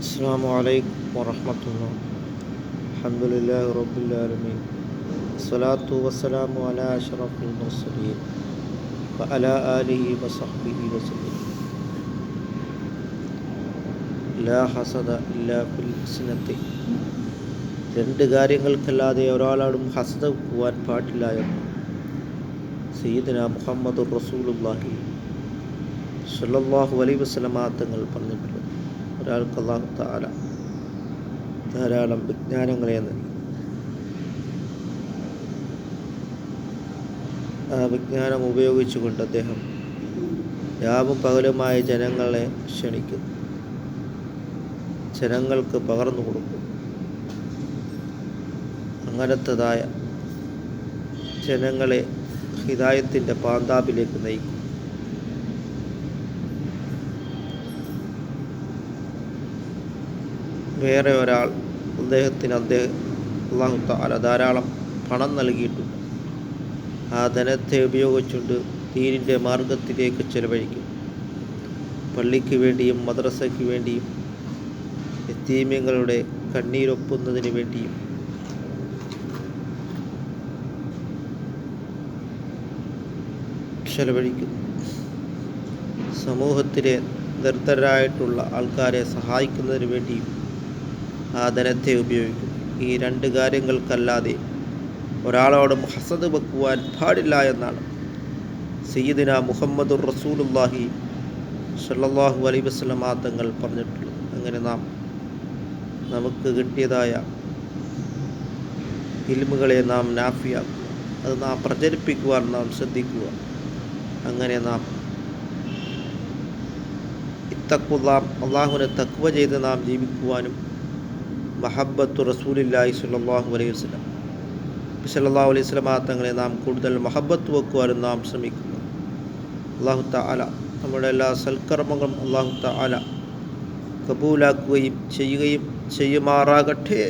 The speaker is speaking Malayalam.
അസ്സാം വലൈക്കും വറഹമത്തുള്ള അഹമ്മദില്ലാ റബുല്ലാലമീൻ സ്വലാത്തു വസ്സലാമു അല അഷറഫുൽ മുർസലീൻ അല ആലിഹി വസഹബിഹി വസലീൻ ലാ ഹസദ ഇല്ലാ ഫിൽ സിനത്തെ രണ്ട് കാര്യങ്ങൾക്കല്ലാതെ ഒരാളോടും ഹസദ പോവാൻ പാടില്ല എന്ന് സയ്യിദന മുഹമ്മദ് റസൂലുല്ലാഹി സല്ലാഹു അലൈ വസ്ലമാ തങ്ങൾ പറഞ്ഞിട്ടുണ്ട് ഒരാൾക്ക് അള്ളാഹു താല ധാരാളം വിജ്ഞാനങ്ങളെ നൽകി. ആ വിജ്ഞാനം ഉപയോഗിച്ചുകൊണ്ട് അദ്ദേഹം രാവും പകലുമായ ജനങ്ങളെ ക്ഷണിക്കുന്നു. ജനങ്ങൾക്ക് പകർന്നു കൊടുക്കും അങ്ങനത്തതായ ജനങ്ങളെ ഹിതായത്തിന്റെ പാന്താപിലേക്ക് നയിക്കും വേറെ ഒരാൾ അദ്ദേഹത്തിന് അദ്ദേഹം അള്ളാഹു ധാരാളം പണം നൽകിയിട്ടുണ്ട്. ആ ധനത്തെ ഉപയോഗിച്ചുകൊണ്ട് ദീനിന്റെ മാർഗത്തിലേക്ക് ചെലവഴിക്കും. പള്ളിക്ക് വേണ്ടിയും മദ്രസയ്ക്ക് വേണ്ടിയും എത്തീമ്യങ്ങളുടെ കണ്ണീരൊപ്പുന്നതിന് വേണ്ടിയും. ചെലവഴിക്കുന്നു സമൂഹത്തിലെ നിർദ്ധരായിട്ടുള്ള ആൾക്കാരെ സഹായിക്കുന്നതിന് വേണ്ടിയും ആ ധനത്തെ ഉപയോഗിക്കും. ഈ രണ്ട് കാര്യങ്ങൾക്കല്ലാതെ ഒരാളോടും ഹസദ് വെക്കുവാൻ പാടില്ല എന്നാണ്. സയ്യിദിന മുഹമ്മദുർ റസൂലുല്ലാഹി സല്ലാഹു അലൈഹി വസല്ലമ തങ്ങൾ പറഞ്ഞിട്ടുള്ളത്. അങ്ങനെ നാം നമുക്ക് കിട്ടിയതായ ഇൽമുകളെ നാം നാഫിയാക്കുക. അത് നാം പ്രചരിപ്പിക്കുവാൻ നാം ശ്രദ്ധിക്കുക. അങ്ങനെ നാം ഇത്തക്കുള്ള അള്ളാഹുവിനെ തക്വ ചെയ്ത് നാം ജീവിക്കുവാനും മഹബത്തു റസൂലില്ലാഹി സുല്ലാഹു അലൈഹി വസ്ലം സല്ലാ അലൈഹി സ്വലാ തങ്ങളെ നാം കൂടുതൽ മഹബത്ത് വെക്കുവാനും നാം ശ്രമിക്കുന്നു. അള്ളാഹു തആല നമ്മുടെ എല്ലാ സൽക്കർമ്മങ്ങളും അള്ളാഹു തആല കബൂലാക്കുകയും ചെയ്യുകയും ചെയ്യുമാറാകട്ടെ.